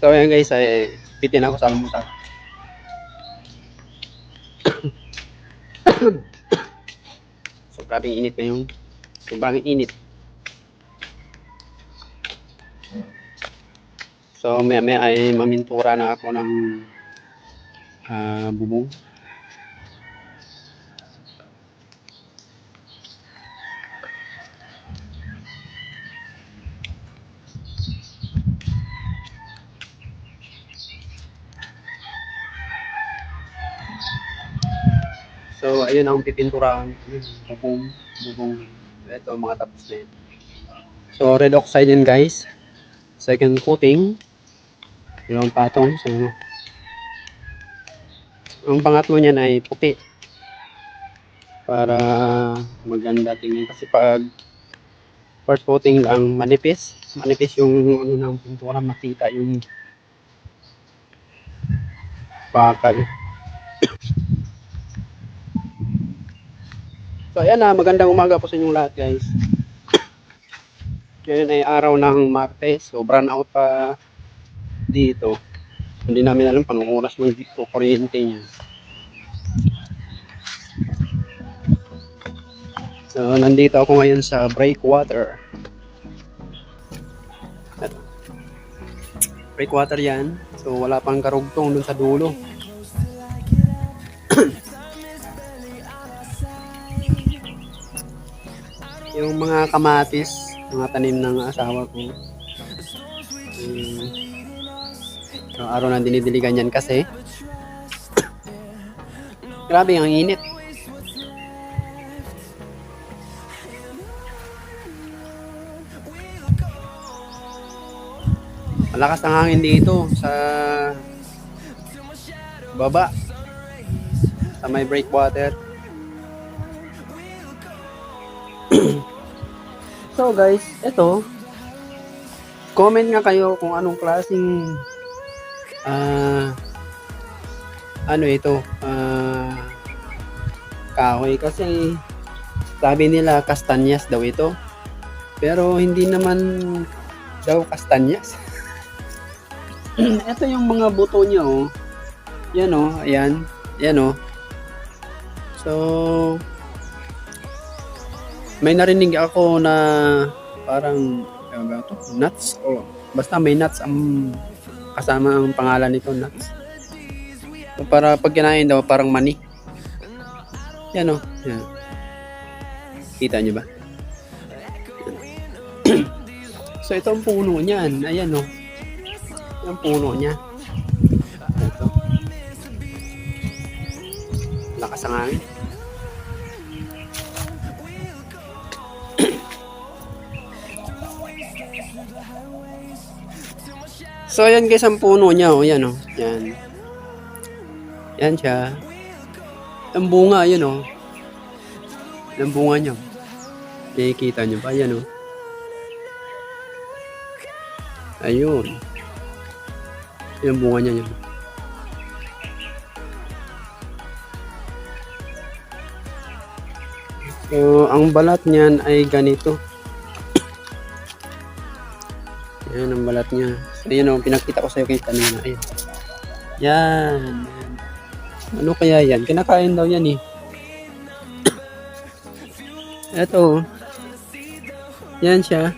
So ayan guys, ay pitin ako sa almusal. so grabing init ngayon. Sobrang init. So maya maya ay mamintura na ako ng ah, bubong. So, ayun ang pipinturahan. Bubong, bubong. Ito, mga tapos na yun. So, red oxide yun guys. Second coating. Dalawang patong. So, ang pangatlo niyan ay puti. Para maganda tingnan. Kasi pag first coating lang, manipis. Manipis yung ano ng pintura, makita yung bakal. So ayan na, magandang umaga po sa inyong lahat guys. Ngayon ay araw ng Martes, so brown out pa dito. Hindi namin alam panong oras ng dito, kuryente niya. So nandito ako ngayon sa breakwater. Breakwater yan. So wala pang karugtong dun sa dulo. Yung mga kamatis, mga tanim ng asawa ko. Um, araw na dinidiligan yan kasi. Grabe ang init. Malakas ang hangin dito sa baba sa may breakwater. So guys, ito comment nga kayo kung anong klaseng ah ano ito ah kahoy kasi sabi nila kastanyas daw ito. Pero hindi naman daw kastanyas. ito yung mga buto niya oh. Yan oh, ayan. Yan oh. So may narinig ako na parang ano ba ito? Nuts o basta may nuts ang kasama ang pangalan nito nuts. So, para pag kinain daw parang mani. Yan o. Yan. Kita nyo ba? so ito ang puno niyan. Ayan o. Yung puno niya. Ito. Lakas ang hangin. So, ayan guys, ang puno niya, oh. Yan, oh. Yan. Yan siya. Ang bunga, yun, oh. Ang bunga niya. Nakikita niyo ba? Yan, oh. Ayun. Yung bunga niya, yun. So, ang balat niyan ay ganito. Yan ang balat niya. So, yun o, pinakita ko sa'yo kay kanina. Ayun. Yan. yan. Ano kaya yan? Kinakain daw yan eh. Eto. Yan siya.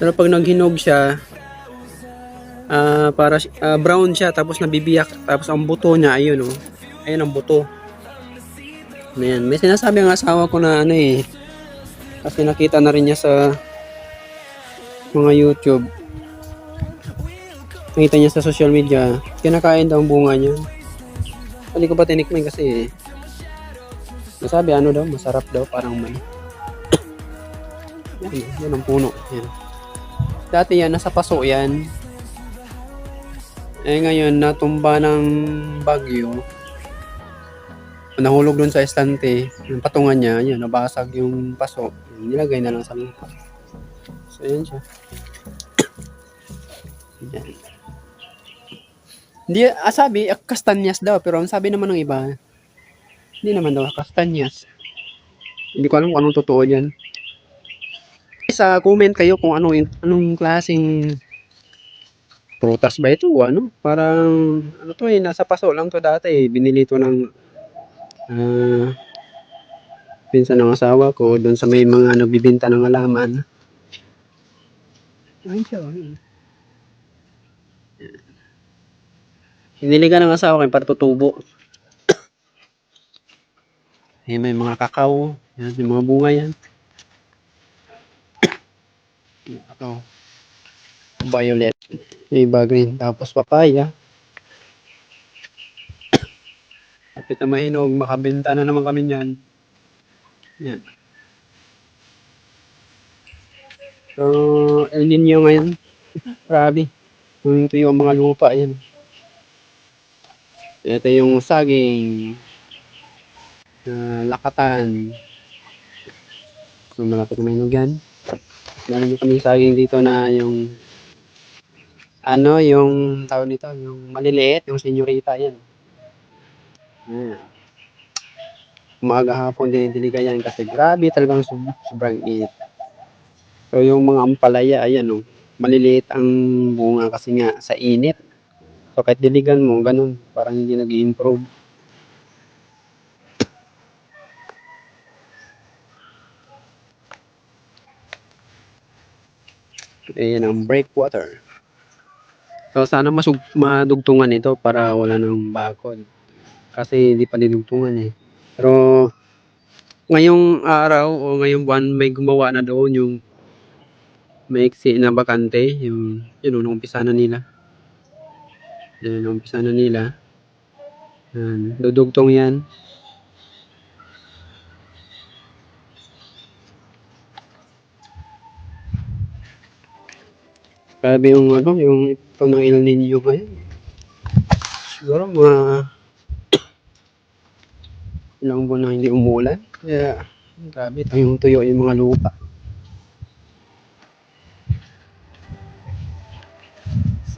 Pero pag naghinog siya, ah para ah, brown siya tapos nabibiyak tapos ang buto niya ayun oh. Ayun ang buto. Ayan. May sinasabi ang asawa ko na ano eh. Kasi nakita na rin niya sa mga YouTube. Nakita niya sa social media. Kinakain daw ang bunga niya. Hindi ko pa tinikman kasi nasabi ano daw, masarap daw, parang may. yan, yan ang puno. Yan. Dati yan, nasa paso yan. Eh ngayon, natumba ng bagyo. Nahulog dun sa estante. Yung patungan niya, yun, nabasag yung paso. Nilagay na lang sa lupa. So, yan siya. Yan. Hindi, ah, sabi, ah, kastanyas daw. Pero ang sabi naman ng iba, hindi naman daw kastanyas. Hindi ko alam kung anong totoo yan. sa comment kayo kung ano anong klaseng prutas ba ito ano. Parang ano to eh, nasa paso lang to dati eh. Binili to ng ah pinsan ng asawa ko doon sa may mga nagbibinta ng alaman. Ayun siya. ayun. Hinili ka ng asawa ko para tutubo. Eh, may mga kakao. Yan, may mga bunga yan. Kakao. Violet. Iba green. Tapos papaya. Kapit na mahinog, makabenta na naman kami niyan. Yan. So, El Nino ngayon. Grabe. Tuwing tuyo ang mga lupa yan. Ito yung saging. ah, lakatan. So, malapit na mahinog yan. Meron kami saging dito na yung ano, yung tawag nito, yung maliliit, yung senyorita yan. Ayan. Umaga hapon dinidiligan yan kasi grabe talagang sob- sobrang init. So yung mga ampalaya, ayan oh, maliliit ang bunga kasi nga sa init. So kahit diligan mo, ganun, parang hindi nag improve Ayan ang breakwater. So sana masug madugtungan ito para wala nang bakod. Kasi hindi pa dinugtungan eh. Pero ngayong araw o ngayong buwan may gumawa na doon yung maiksi na bakante, yung yun nung umpisa na nila. Yan, nung umpisa na nila. Yan, dudugtong yan. Grabe yung ano, yung ito ng El Nino ngayon. Siguro mga ilang buwan na hindi umulan. Kaya grabe, tuyong tuyo yung mga lupa.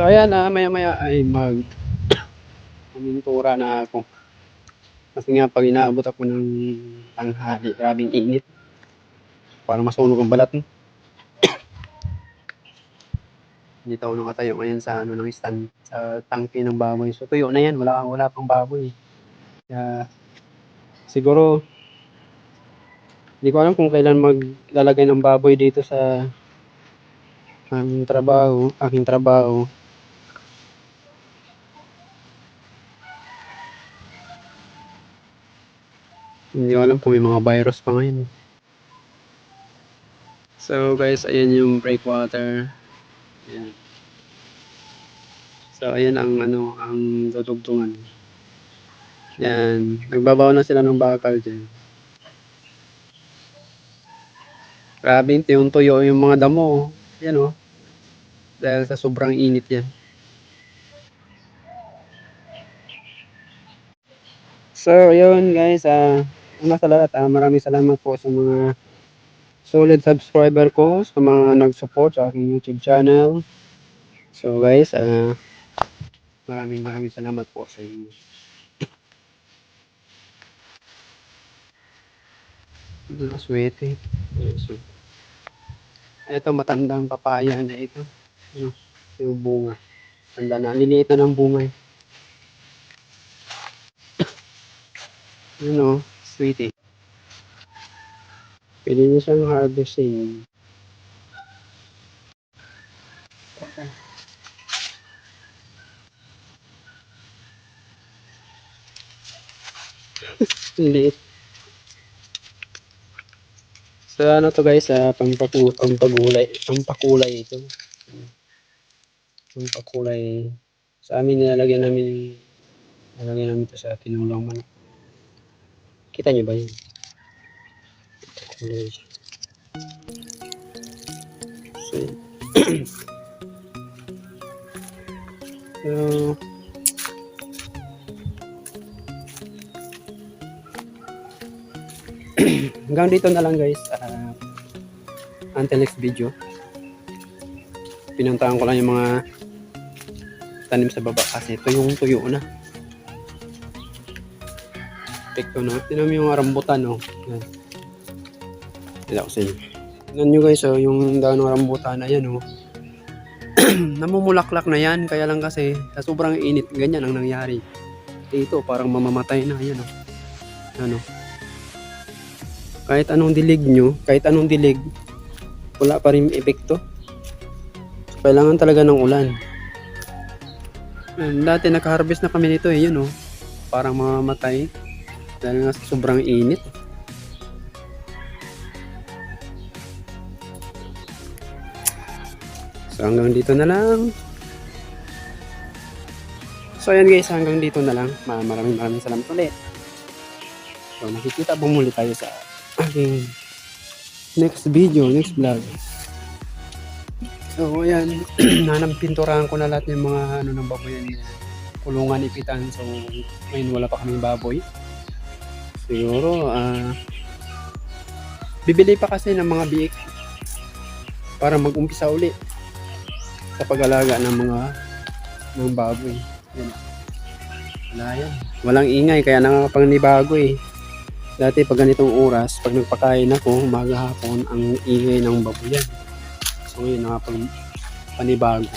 So ayan na, maya maya ay mag kumintura na ako. Kasi nga pag inaabot ako ng tanghali, grabing init. Parang masunog ang balat. Dito ako nakatayo ngayon sa ano ng stand, sa tangke ng baboy. So tuyo na yan, wala, wala pang baboy. Kaya siguro hindi ko alam kung kailan maglalagay ng baboy dito sa aming trabaho, aking trabaho. Hindi ko alam kung may mga virus pa ngayon. So guys, ayan yung breakwater. Ayan. So ayan ang ano, ang tutugtungan. Yan, nagbabaw na sila ng bakal dyan. Grabe, yung tuyo yung mga damo. oh. Yan oh. Dahil sa sobrang init yan. So, yun guys. ah una sa lahat, ah, maraming salamat po sa mga solid subscriber ko, sa mga nag-support sa aking YouTube channel. So guys, ah maraming maraming salamat po sa inyo. So, ito matandang papaya na ito. Ano, yung bunga. Tanda na. Liliit na ng bunga. Yun o, sweetie. Pwede niyo siyang harvesting. Liit. So ano to guys, ah, pampaku pampagulay, pampakulay ito. Pampakulay. Sa amin nilalagyan namin nilalagyan namin ito sa tinulang manok. Kita niyo ba yun? So, so, hanggang dito na lang guys. Ah, until next video. Pinuntahan ko lang yung mga tanim sa baba kasi tuyong tuyo na. Epekto na. Tinan mo yung rambutan, no? Yan. Tila ko sa. Tignan nyo guys, oh, yung daan ng rambutan na yan, oh. Namumulaklak na yan, kaya lang kasi sa sobrang init, ganyan ang nangyari. Dito, parang mamamatay na, yan, oh. Ano. Kahit anong dilig nyo, kahit anong dilig, wala pa rin epekto. Kailangan talaga ng ulan. Ayan, Dati nakaharvest na kami nito, eh, yun, oh. Parang mamamatay. Dahil nga sobrang init. So hanggang dito na lang. So ayan guys, hanggang dito na lang. Ma- Maraming maraming salamat ulit. So nakikita po muli tayo sa aking next video, next vlog. So ayan, nanang pinturahan ko na lahat yung mga ano ng baboy yan. Kulungan ipitan. So ngayon wala pa kaming baboy. Siguro, ah bibili pa kasi ng mga biik para mag-umpisa uli sa pag-alaga ng mga ng baboy. Yan. Wala yan. Walang ingay, kaya nakakapangnibago eh. Dati pag ganitong oras, pag nagpakain ako, umaga hapon, ang ingay ng baboy yan. So ngayon, nakapag panibago.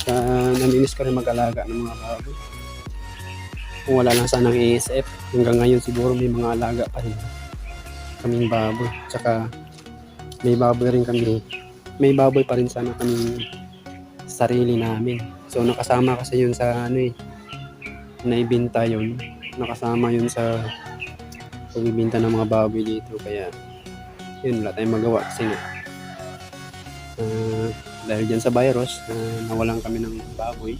Saka naminis ko rin mag-alaga ng mga baboy. Kung wala lang sanang ASF, hanggang ngayon siguro may mga alaga pa rin kaming baboy. Tsaka may baboy rin kami may baboy pa rin sana kaming sarili namin. So nakasama kasi yun sa ano eh, naibinta yun. Nakasama yun sa pagbibinta ng mga baboy dito. Kaya yun, wala tayong magawa kasi nga. ah, dahil dyan sa virus, na nawalan kami ng baboy.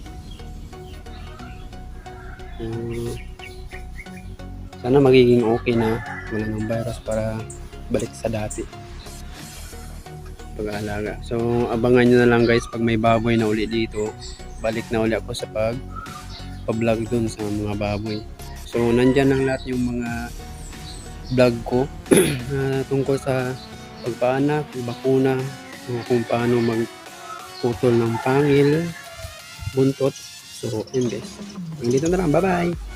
Ah, sana magiging okay na wala ng virus para balik sa dati pag-aalaga. So, abangan nyo na lang guys pag may baboy na uli dito. Balik na uli ako sa pag pa-vlog dun sa mga baboy. So, nandyan lang lahat yung mga vlog ko na tungkol sa pagpaanak, bakuna, kung paano magputol ng pangil, buntot. So, guys. Hanggang dito na lang. Bye-bye!